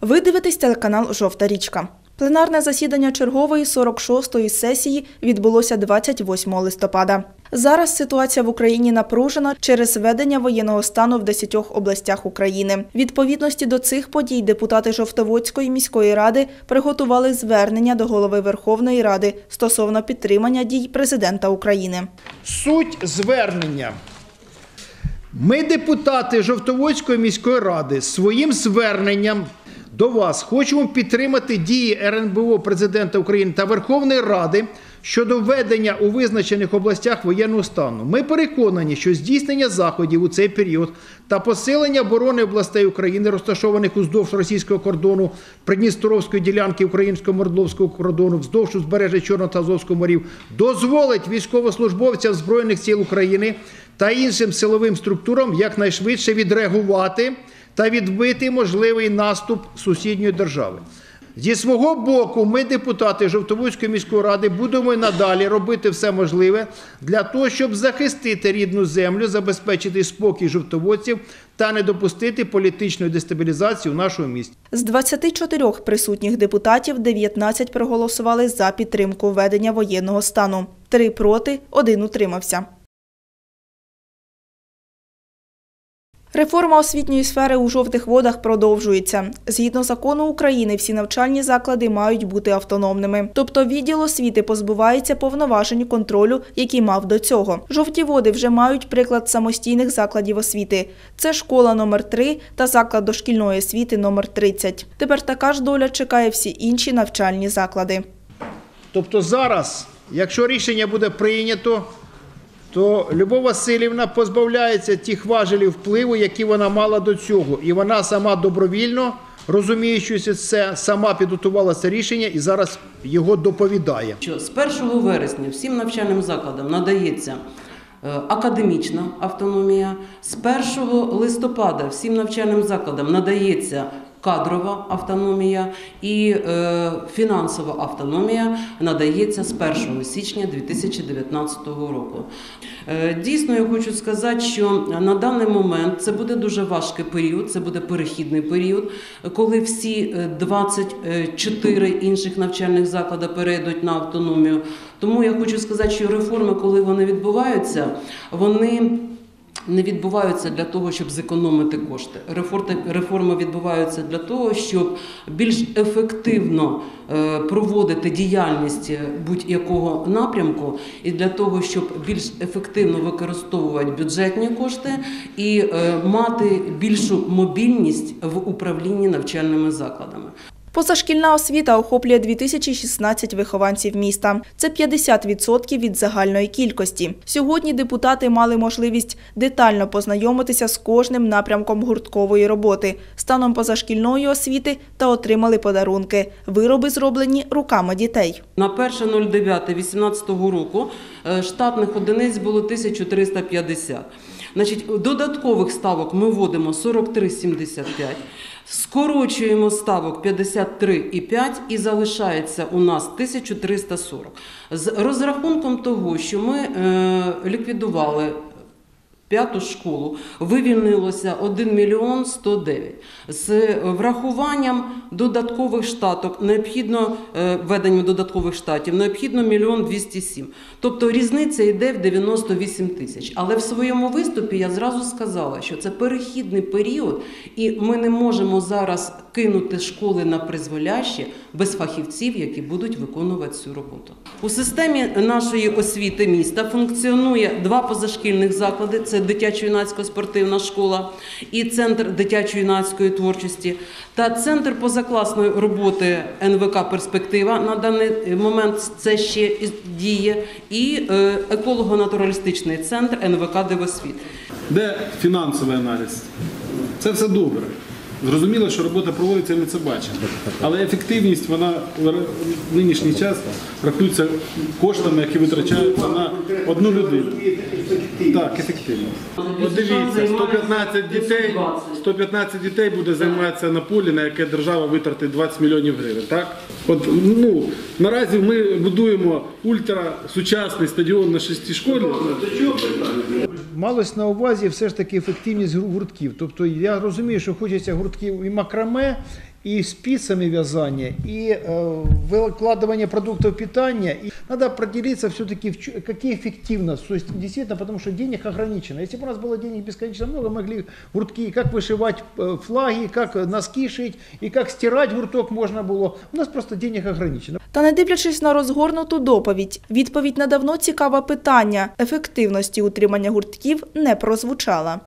Ви дивитесь телеканал Жовта річка. Пленарне засідання чергової 46-ї сесії відбулося 28 листопада. Зараз ситуація в Україні напружена через введення воєнного стану в 10 областях України. Відповідності до цих подій депутати Жовтоводської міської ради приготували звернення до голови Верховної Ради стосовно підтримання дій президента України. Суть звернення. Ми, депутати Жовтоводської міської ради, своїм зверненням до вас хочемо підтримати дії РНБО президента України та Верховної Ради щодо введення у визначених областях воєнного стану. Ми переконані, що здійснення заходів у цей період та посилення оборони областей України, розташованих уздовж російського кордону, Придністровської ділянки українсько-мордовського кордону, вздовж узбережжя Чорного та морів, дозволить військовослужбовцям Збройних сил України та іншим силовим структурам якнайшвидше відреагувати та відбити можливий наступ сусідньої держави. Зі свого боку, ми, депутати Жовтоводської міської ради, будемо надалі робити все можливе для того, щоб захистити рідну землю, забезпечити спокій жовтоводців та не допустити політичної дестабілізації у нашому місті. З 24 присутніх депутатів 19 проголосували за підтримку введення воєнного стану. Три проти, один утримався. Реформа освітньої сфери у жовтих водах продовжується. Згідно закону України, всі навчальні заклади мають бути автономними. Тобто відділ освіти позбувається повноважень контролю, які мав до цього. Жовті води вже мають приклад самостійних закладів освіти. Це школа номер 3 та заклад дошкільної освіти номер 30. Тепер така ж доля чекає всі інші навчальні заклади. Тобто зараз, якщо рішення буде прийнято, то Любов Васильівна позбавляється тих важелів впливу, які вона мала до цього. І вона сама добровільно, розуміючи це, сама підготувала це рішення і зараз його доповідає. що з 1 вересня всім навчальним закладам надається е, академічна автономія, з 1 листопада всім навчальним закладам надається кадрова автономія і е, фінансова автономія надається з 1 січня 2019 року. Е, Дійсно, я хочу сказати, що на даний момент це буде дуже важкий період, це буде перехідний період, коли всі е, 24 інших навчальних заклади перейдуть на автономію. Тому я хочу сказати, що реформи, коли вони відбуваються, вони не відбуваються для того, щоб зекономити кошти. Реформи- відбуваються для того, щоб більш ефективно е, проводити діяльність будь-якого напрямку, і для того, щоб більш ефективно використовувати бюджетні кошти і е, мати більшу мобільність в управлінні навчальними закладами. Позашкільна освіта охоплює 2016 вихованців міста. Це 50% від загальної кількості. Сьогодні депутати мали можливість детально познайомитися з кожним напрямком гурткової роботи, станом позашкільної освіти та отримали подарунки. Вироби зроблені руками дітей. На 1.09.18 року е, штатних одиниць було 1350. Значить, додаткових ставок ми вводимо 43,75, скорочуємо ставок 53,5 і залишається у нас 1340. З розрахунком того, що ми е, ліквідували п'яту школу вивільнилося 1 мільйон 109. З врахуванням додаткових штаток, необхідно е, введенням додаткових штатів, необхідно мільйон 207. Тобто різниця йде в 98 тисяч. Але в своєму виступі я зразу сказала, що це перехідний період, і ми не можемо зараз кинути школи на призволяще без фахівців, які будуть виконувати цю роботу. У системі нашої освіти міста функціонує два позашкільних заклади: це дитячо-юнацька спортивна школа і центр дитячо-юнацької творчості, та центр позакласної роботи НВК Перспектива на даний момент це ще діє, і е, еколого-натуралістичний центр НВК Дивосвіт. Де фінансовий аналіз? Це все добре. Зрозуміло, що робота проводиться, ми це бачимо. Але ефективність вона в нинішній час рахується коштами, які витрачаються на одну людину. Так, ефективно. От дивіться, 115 дітей, 115 дітей буде займатися на полі, на яке держава витратить 20 мільйонів гривень. Так? От, ну, наразі ми будуємо ультрасучасний стадіон на шести школі. Малось на увазі все ж таки ефективність гуртків. Тобто я розумію, що хочеться гуртків і макраме, и спицами вязания, и э, выкладывание продуктов питания. И надо определиться все-таки, какие эффективность. То есть, действительно, потому что денег ограничено. Если бы у нас было денег бесконечно много, могли гуртки, как вышивать э, флаги, как носки шить, и как стирать гурток можно было. У нас просто денег ограничено. Та не дивлячись на розгорнуту доповідь, відповідь на давно цікаве питання ефективності утримання гуртків не прозвучала.